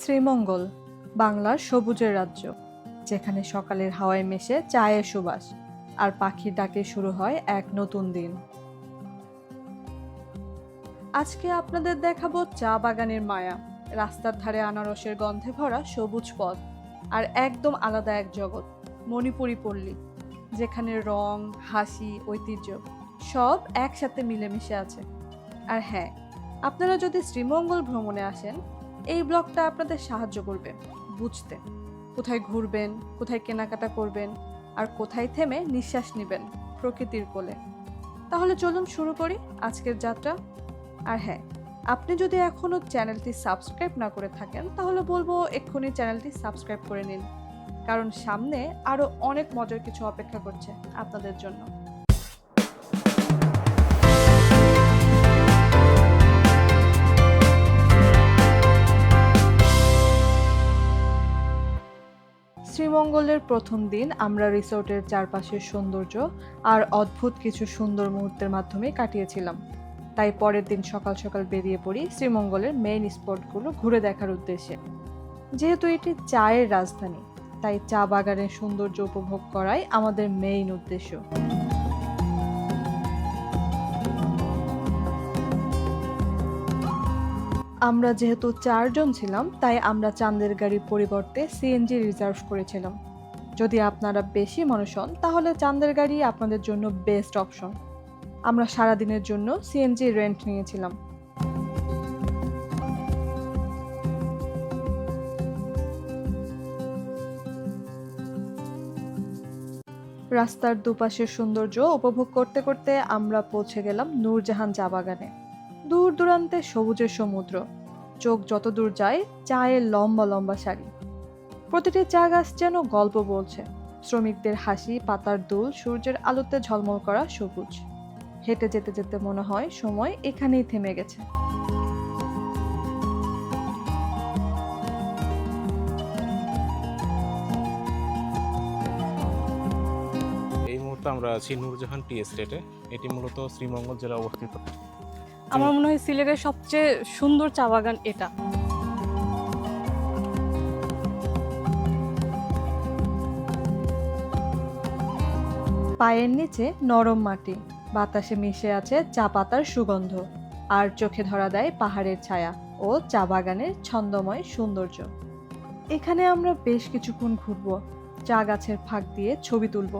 শ্রীমঙ্গল, বাংলার সবুজের রাজ্য, যেখানে সকালের হাওয়ায় মেশে চায়ের সুবাস আর পাখির ডাকে শুরু হয় এক নতুন দিন। আজকে আপনাদের দেখাবো চা বাগানের মায়া, রাস্তার ধারে আনারসের গন্ধে ভরা সবুজ পথ আর একদম আলাদা এক জগৎ, মণিপুরী পল্লী, যেখানে রং, হাসি, ঐতিহ্য সব একসাথে মিলেমিশে আছে। আর হ্যাঁ আপনারা যদি শ্রীমঙ্গল ভ্রমণে আসেন এই ব্লগটা আপনাদের সাহায্য করবে, বুঝতে। কোথায় ঘুরবেন, কোথায় কেনাকাটা করবেন, আর কোথায় থেমে নিঃশ্বাস নেবেন প্রকৃতির কোলে। তাহলে চলুন শুরু করি আজকের যাত্রা। আর হ্যাঁ আপনি যদি এখনও চ্যানেলটি সাবস্ক্রাইব না করে থাকেন, তাহলে বলব এক্ষুনি চ্যানেলটি সাবস্ক্রাইব করে নিন। কারণ সামনে আরও অনেক মজার কিছু অপেক্ষা করছে আপনাদের জন্য। শ্রীমঙ্গলের প্রথম দিন আমরা রিসোর্টের চারপাশের সৌন্দর্য আর অদ্ভুত কিছু সুন্দর মুহূর্তের মাধ্যমে কাটিয়েছিলাম। তাই পরের দিন সকাল সকাল বেরিয়ে পড়ি শ্রীমঙ্গলের মেইন স্পটগুলো ঘুরে দেখার উদ্দেশ্যে। যেহেতু এটি চায়ের রাজধানী, তাই চা বাগানের সৌন্দর্য উপভোগ করাই আমাদের মেইন উদ্দেশ্য। আমরা যেহেতু চারজন ছিলাম, তাই আমরা চাঁদের গাড়ির পরিবর্তে সিএনজি রিজার্ভ করেছিলাম। যদি আপনারা বেশি মানুষ হন, তাহলে চাঁদের গাড়ি আপনাদের জন্য বেস্ট অপশন আমরা সারাদিনের জন্য সিএনজি রেন্ট নিয়েছিলাম। রাস্তার দুপাশের সৌন্দর্য উপভোগ করতে করতে আমরা পৌঁছে গেলাম নূরজাহান চা বাগানে। দূর দূরান্তে সবুজের সমুদ্র। চোখ যত দূর যায়, চায়ের লম্বা লম্বা সারি। প্রতিটি চা গাছ যেন গল্প বলছে। শ্রমিকদের হাসি, পাতার দুল, সূর্যের আলোতে ঝলমল করা সবুজ। হেঁটে যেতে যেতে মনে হয় সময় এখানেই থেমে গেছে। এই মুহূর্তে আমরা আছি নূরজাহান টি এস্টেটে। এটি মূলত শ্রীমঙ্গল জেলা অবস্থিত। আমার মনে হয় সিলেটের সবচেয়ে সুন্দর চা বাগান এটা। পায়ের নিচে নরম মাটি বাতাসে মিশে আছে চা পাতার সুগন্ধ আর চোখে ধরা দেয় পাহাড়ের ছায়া ও চা বাগানের ছন্দময় সৌন্দর্য। এখানে আমরা বেশ কিছুক্ষণ ঘুরবো চা গাছের ফাঁক দিয়ে ছবি তুলব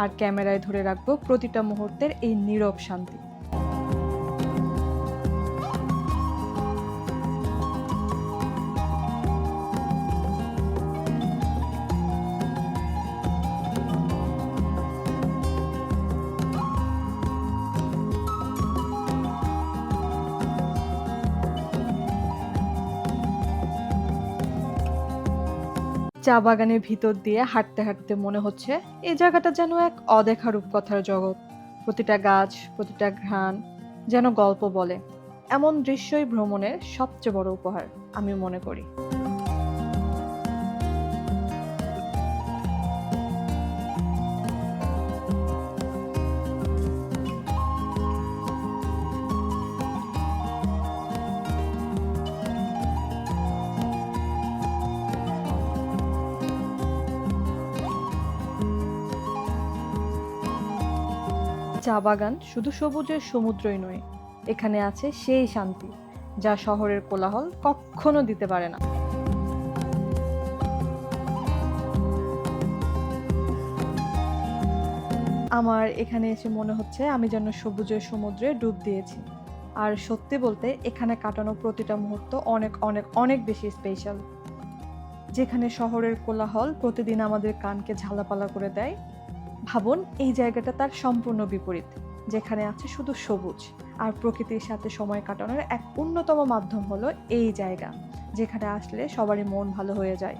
আর ক্যামেরায় ধরে রাখব প্রতিটা মুহূর্তের এই নীরব শান্তি। চা বাগানের ভিতর দিয়ে হাঁটতে হাঁটতে মনে হচ্ছে এই জায়গাটা যেন এক অদেখা রূপকথার জগৎ। প্রতিটা গাছ, প্রতিটা ঘ্রাণ যেন গল্প বলে। এমন দৃশ্যই ভ্রমণের সবচেয়ে বড় উপহার, আমি মনে করি। চা বাগান শুধু সবুজের সমুদ্রই নয়, এখানে আছে সেই শান্তি, যা শহরের কোলাহল কখনো দিতে পারে না। আমার এখানে এসে মনে হচ্ছে আমি যেন সবুজের সমুদ্রে ডুব দিয়েছি। আর সত্যি বলতে, এখানে কাটানো প্রতিটা মুহূর্ত অনেক অনেক অনেক বেশি স্পেশাল যেখানে শহরের কোলাহল প্রতিদিন আমাদের কানকে ঝালাপালা করে দেয় ভাবুন এই জায়গাটা তার সম্পূর্ণ বিপরীত যেখানে আছে শুধু সবুজ। আর প্রকৃতির সাথে সময় কাটানোর এক অন্যতম মাধ্যম হলো এই জায়গা যেখানে আসলে সবারই মন ভালো হয়ে যায়।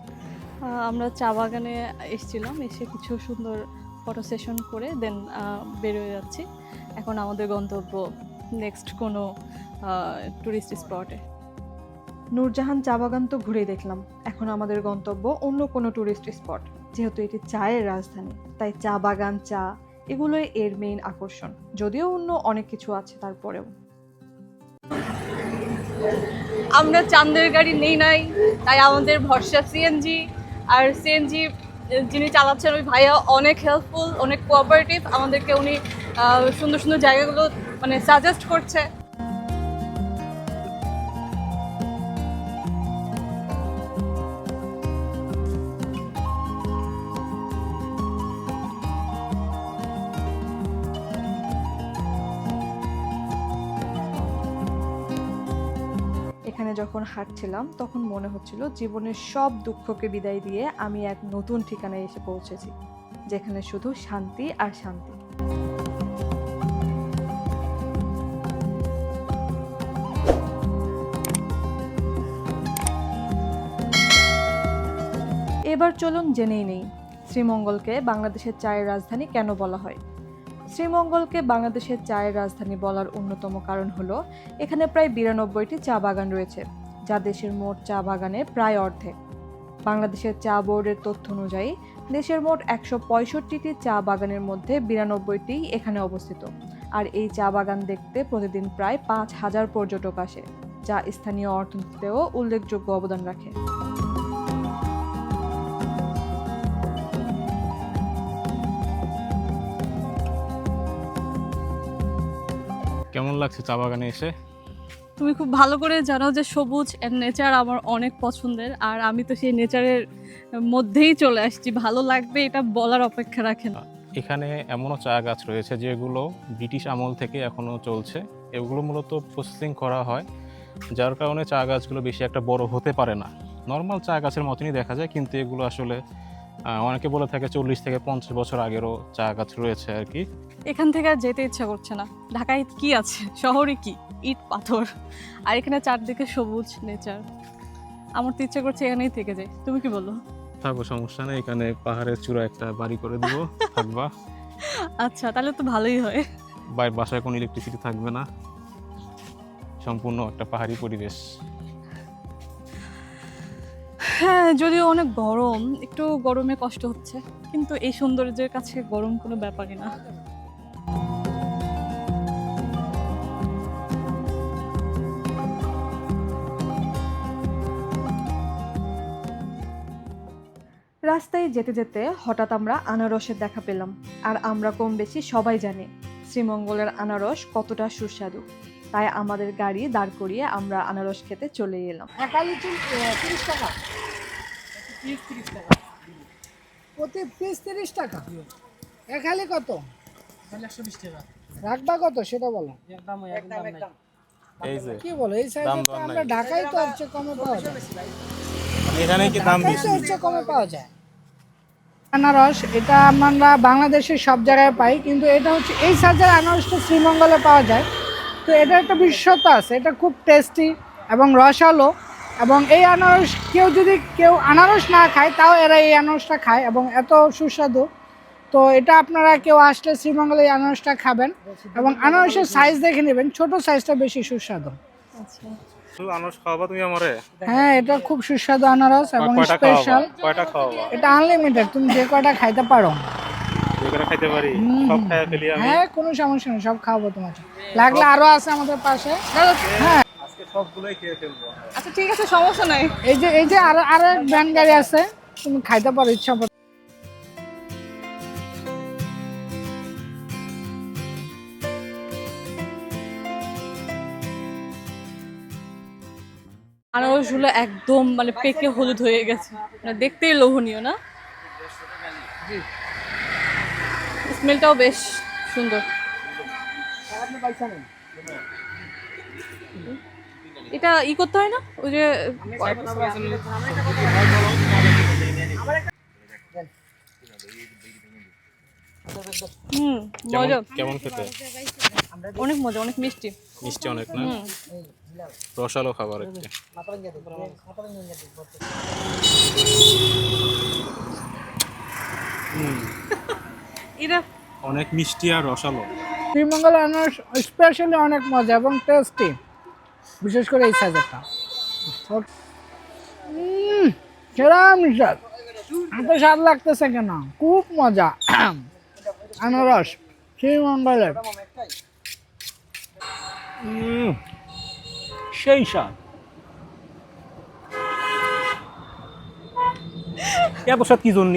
আমরা চা বাগানে এসেছিলাম এসে কিছু সুন্দর ফটো সেশন করে দেন বেরোয় যাচ্ছি। এখন আমাদের গন্তব্য নেক্সট কোনো টুরিস্ট স্পটে। নূরজাহান চা বাগান তো ঘুরেই দেখলাম এখন আমাদের গন্তব্য অন্য কোনো টুরিস্ট স্পট। যেহেতু এটি চায়ের রাজধানী, তাই চা বাগান, চা এগুলোই এর মেইন আকর্ষণ, যদিও অন্য অনেক কিছু আছে তারপরেও। আমরা চান্দের গাড়ি নেই নাই, তাই আমাদের ভরসা সিএনজি আর সিএনজি যিনি চালাচ্ছেন ওই ভাইয়া অনেক হেল্পফুল অনেক কোঅপারেটিভ আমাদেরকে উনি সুন্দর সুন্দর জায়গাগুলো মানে সাজেস্ট করছে। যখন হাঁটছিলাম, তখন মনে হচ্ছিল জীবনের সব দুঃখকে বিদায় দিয়ে আমি এক নতুন ঠিকানায় এসে পৌঁছেছি, যেখানে শুধু শান্তি আর শান্তি। এবার চলুন জেনেই নেই, শ্রীমঙ্গলকে বাংলাদেশের চায়ের রাজধানী কেন বলা হয়। শ্রীমঙ্গলকে বাংলাদেশের চায়ের রাজধানী বলার অন্যতম কারণ হলো, এখানে প্রায় বিরানব্বইটি চা বাগান রয়েছে, যা দেশের মোট চা বাগানের প্রায় অর্ধেক। বাংলাদেশের চা বোর্ডের তথ্য অনুযায়ী, দেশের মোট একশো পঁয়ষট্টিটি চা বাগানের মধ্যে বিরানব্বইটি এখানে অবস্থিত, আর এই চা বাগান দেখতে প্রতিদিন প্রায় পাঁচ হাজার পর্যটক আসে, যা স্থানীয় অর্থনীতিতেও উল্লেখযোগ্য অবদান রাখে। কেমন লাগছে চা বাগানে এসে? তুমি খুব ভালো করে জানো যে সবুজ অ্যান্ড নেচার আমার অনেক পছন্দের আর আমি তো সেই নেচারের মধ্যেই চলে আসছি। ভালো লাগবে এটা বলার অপেক্ষা রাখে না এখানে এমনও চা গাছ রয়েছে যেগুলো ব্রিটিশ আমল থেকে এখনও চলছে। এগুলো মূলত প্রসেসিং করা হয় যার কারণে চা গাছগুলো বেশি একটা বড় হতে পারে না। নর্মাল চা গাছের মতনই দেখা যায় কিন্তু এগুলো আসলে অনেকে বলে থাকে চল্লিশ থেকে পঞ্চাশ বছর আগেরও চা গাছ রয়েছে আর কি। এখান থেকে আর যেতে ইচ্ছা করছে না। ঢাকায় কি আছে? শহরে কি? ইট পাথর। আর এখানে চারদিকে সবুজ নেচার আমার তো ইচ্ছা করছে এখানেই থেকে যাই। তুমি কি বলো? থাকো সমস্যা নেই। এখানে পাহাড়ের চূড়া একটা বাড়ি করে দিব। থাকবা। আচ্ছা তাহলে তো ভালোই হয়। বাসায় কোনো ইলেকট্রিসিটি থাকবে না। সম্পূর্ণ একটা পাহাড়ি পরিবেশ। হ্যাঁ যদিও অনেক গরম, একটু গরমে কষ্ট হচ্ছে, কিন্তু এই সৌন্দর্যের কাছে গরম কোনো ব্যাপারই না। রাস্তায় যেতে যেতে হঠাৎ আমরা আনারসের দেখা পেলাম, আর আমরা কম বেশি সবাই জানি শ্রীমঙ্গলের আনারস কতটা সুস্বাদু। তাই আমাদের গাড়ি দাঁড় করিয়ে আমরা আনারস খেতে চলে এলাম। তিরিশ টাকা। প্রতি পিস তিরিশ টাকা। একালি কত? রাখবা কত সেটা বলো। এই যে কি বলো? এই সাইজে তো আমরা ঢাকায় তো হচ্ছে কমে পাওয়া যায়। এখানে কি দাম বেশি তো হচ্ছে কমে পাওয়া যায়। আনারস এটা আমরা বাংলাদেশের সব জায়গায় পাই কিন্তু এটা হচ্ছে এই সাইজের আনারসটা শ্রীমঙ্গলে পাওয়া যায়। তো এটা একটা বিশেষত্ব আছে এটা খুব টেস্টি এবং রসালো। এবং এই আনারস কেউ যদি কেউ আনারস না খায় তাও এরা এই আনারসটা খায় এবং এত সুস্বাদু। তো এটা আপনারা কেউ আসলে শ্রীমঙ্গলে এই আনারসটা খাবেন এবং আনারসের সাইজ দেখে নেবেন ছোট সাইজটা বেশি সুস্বাদু। আচ্ছা। আনারস খাওয়াবা তুমি আমারে? হ্যাঁ এটা খুব সুস্বাদু আনারস এবং স্পেশাল কয়টা খাওয়াবা? এটা আনলিমিটেড তুমি যে কয়টা খাইতে পারো। খাইতে পারি সব খাইয়া ফেলি আমি। হ্যাঁ কোনো সমস্যা নেই সব খাওয়াবো লাগলে আরও আছে আমাদের পাশে। হ্যাঁ। আজকে সবগুলোই খেয়ে ফেলব আচ্ছা ঠিক আছে সমস্যা নাই। এই যে এই যে আরও আরও এক ভ্যান গাড়ি আছে তুমি খাইতে পারো ইচ্ছা মতো। আনারসগুলো একদম মানে পেকে হলুদ হয়ে গেছে। মানে দেখতেই লোভনীয় না? স্মেলটাও বেশ সুন্দর। এটা ই করতে হয় না? ওই যে হুম মজা। কেমন কেমন খেতে? অনেক মজা অনেক মিষ্টি। মিষ্টি অনেক না? হুম। রসালো খাবার একটা। এটা? অনেক মিষ্টি আর রসালো। শ্রীমঙ্গল আনারস স্পেশালি অনেক মজা এবং টেস্টি। বিশেষ করে এই সাইজেরটা। কেরাম স্বাদ এত স্বাদ লাগতেছে কেন? খুব মজা। আনারস, সেই মঙ্গলের সেই স্বাদ। এত স্বাদ কি জন্য?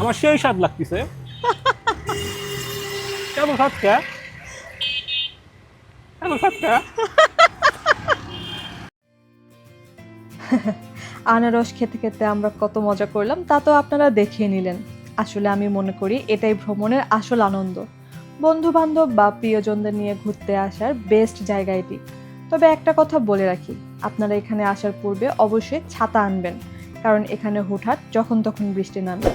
আমার সেই স্বাদ লাগতেছে। কেমন স্বাদ কে? আনারস খেতে খেতে আমরা কত মজা করলাম, তা তো আপনারা দেখিয়ে নিলেন। আসলে আমি মনে করি এটাই ভ্রমণের আসল আনন্দ। বন্ধু বান্ধব বা প্রিয়জনদের নিয়ে ঘুরতে আসার বেস্ট জায়গা এটি তবে একটা কথা বলে রাখি, আপনারা এখানে আসার পূর্বে অবশ্যই ছাতা আনবেন, কারণ এখানে হুটহাট যখন তখন বৃষ্টি নামে।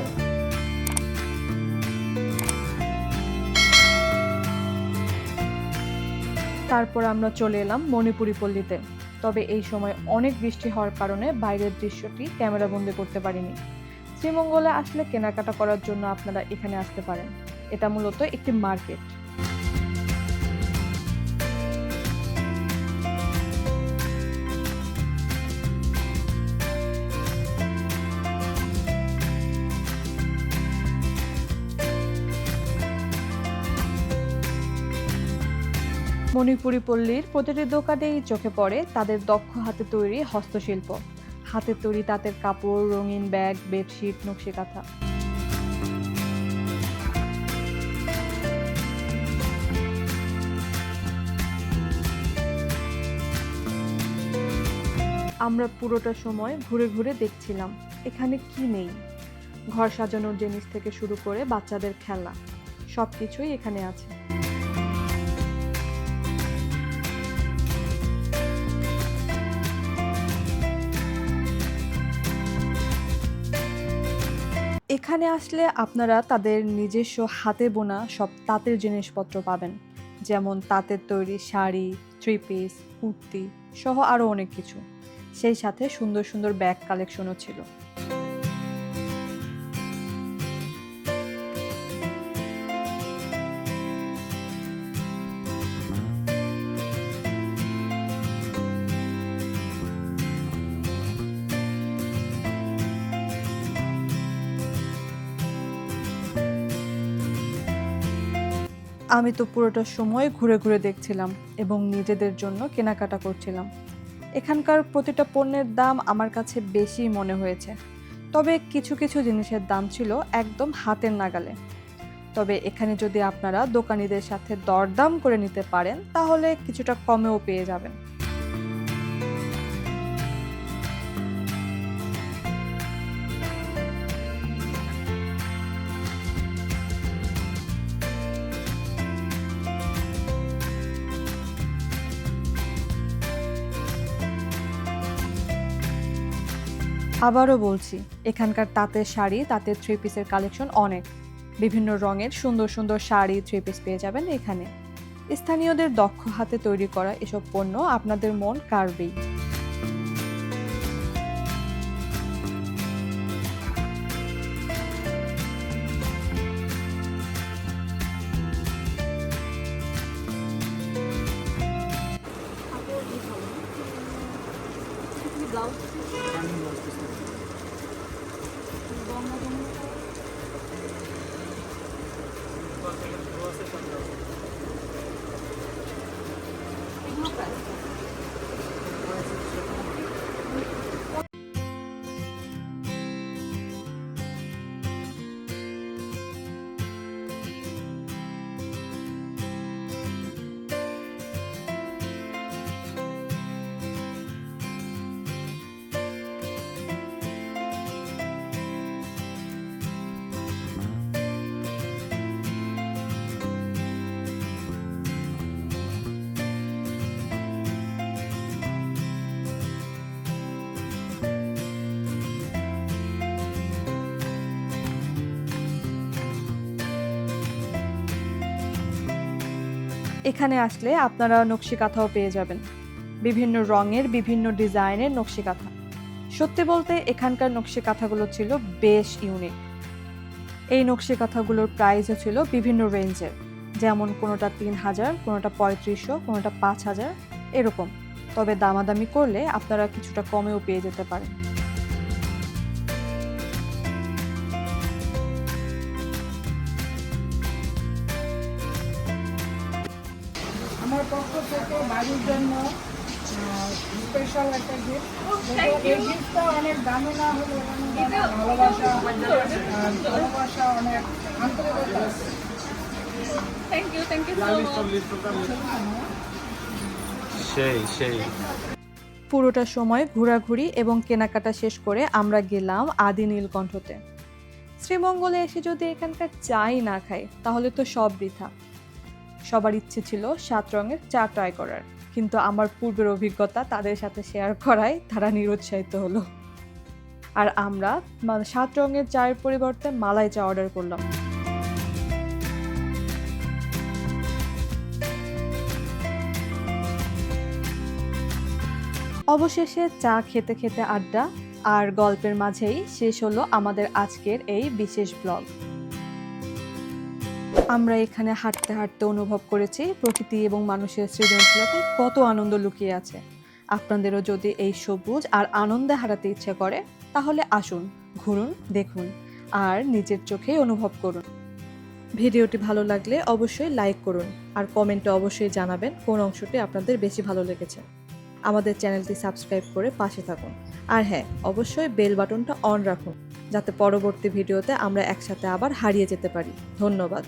তারপর আমরা চলে এলাম মণিপুরি পল্লীতে। তবে এই সময় অনেক বৃষ্টি হওয়ার কারণে বাইরের দৃশ্যটি ক্যামেরা ক্যামেরাবন্দি করতে পারিনি। শ্রীমঙ্গলে আসলে কেনাকাটা করার জন্য আপনারা এখানে আসতে পারেন। এটা মূলত একটি মার্কেট। মণিপুরি পল্লীর প্রতিটি দোকানেই চোখে পড়ে তাদের দক্ষ হাতে তৈরি হস্তশিল্প। হাতে তৈরি তাঁতের কাপড়, রঙিন ব্যাগ, বেডশিট নকশি কাঁথা আমরা পুরোটা সময় ঘুরে ঘুরে দেখছিলাম, এখানে কি নেই? ঘর সাজানোর জিনিস থেকে শুরু করে বাচ্চাদের খেলা সব কিছুই এখানে আছে। এখানে আসলে আপনারা তাদের নিজস্ব হাতে বোনা সব তাঁতের জিনিসপত্র পাবেন। যেমন তাঁতের তৈরি শাড়ি থ্রি পিস কুর্তি সহ আরও অনেক কিছু। সেই সাথে সুন্দর সুন্দর ব্যাগ কালেকশনও ছিল। আমি তো পুরোটা সময় ঘুরে ঘুরে দেখছিলাম এবং নিজেদের জন্য কেনাকাটা করছিলাম। এখানকার প্রতিটা পণ্যের দাম আমার কাছে বেশি মনে হয়েছে। তবে কিছু কিছু জিনিসের দাম ছিল একদম হাতের নাগালে। তবে এখানে যদি আপনারা দোকানিদের সাথে দরদাম করে নিতে পারেন, তাহলে কিছুটা কমেও পেয়ে যাবেন। আবারও বলছি, এখানকার তাঁতের শাড়ি, তাঁতের থ্রি পিসের কালেকশন অনেক। বিভিন্ন রঙের সুন্দর সুন্দর শাড়ি থ্রি পিস পেয়ে যাবেন এখানে। স্থানীয়দের দক্ষ হাতে তৈরি করা এসব পণ্য আপনাদের মন কাড়বেই। এখানে আসলে আপনারা নকশি কাঁথাও পেয়ে যাবেন। বিভিন্ন রঙের, বিভিন্ন ডিজাইনের নকশি কাঁথা সত্যি বলতে এখানকার নকশি কাঁথাগুলো ছিল বেশ ইউনিক এই নকশি কাঁথাগুলোর প্রাইসও ছিল বিভিন্ন রেঞ্জের যেমন কোনোটা তিন হাজার, কোনোটা পঁয়ত্রিশশো, কোনোটা পাঁচ হাজার, এরকম। তবে দামাদামি করলে আপনারা কিছুটা কমেও পেয়ে যেতে পারেন। পক্ষ থেকে বাড়ির জন্য স্পেশাল একটা গিফট এই গিফটটা অনেক দামি না হলে ভালোবাসা ভালোবাসা অনেক আন্তরিকতা। থ্যাংক ইউ থ্যাংক ইউ সেই সেই। পুরোটা সময় ঘোরাঘুরি এবং কেনাকাটা শেষ করে আমরা গেলাম আদি নীলকণ্ঠতে। শ্রীমঙ্গলে এসে যদি এখানকার চাই না খাই তাহলে তো সব বৃথা। সবার ইচ্ছে ছিল সাত রঙের চা ট্রাই করার। কিন্তু আমার পূর্বের অভিজ্ঞতা তাদের সাথে শেয়ার করায় তারা নিরুৎসাহিত হলো। আর আমরা সাত রঙের চায়ের পরিবর্তে মালাই চা অর্ডার করলাম। অবশেষে চা খেতে খেতে আড্ডা আর গল্পের মাঝেই শেষ হলো আমাদের আজকের এই বিশেষ ব্লগ আমরা এখানে হাঁটতে হাঁটতে অনুভব করেছি প্রকৃতি এবং মানুষের সৃজনশীলতায় কত আনন্দ লুকিয়ে আছে। আপনাদেরও যদি এই সবুজ আর আনন্দে হারাতে ইচ্ছে করে, তাহলে আসুন, ঘুরুন, দেখুন, আর নিজের চোখেই অনুভব করুন। ভিডিওটি ভালো লাগলে অবশ্যই লাইক করুন আর কমেন্টে অবশ্যই জানাবেন কোন অংশটি আপনাদের বেশি ভালো লেগেছে। আমাদের চ্যানেলটি সাবস্ক্রাইব করে পাশে থাকুন। আর হ্যাঁ অবশ্যই বেল বাটনটা অন রাখুন। যাতে পরবর্তী ভিডিওতে আমরা একসাথে আবার হারিয়ে যেতে পারি। ধন্যবাদ।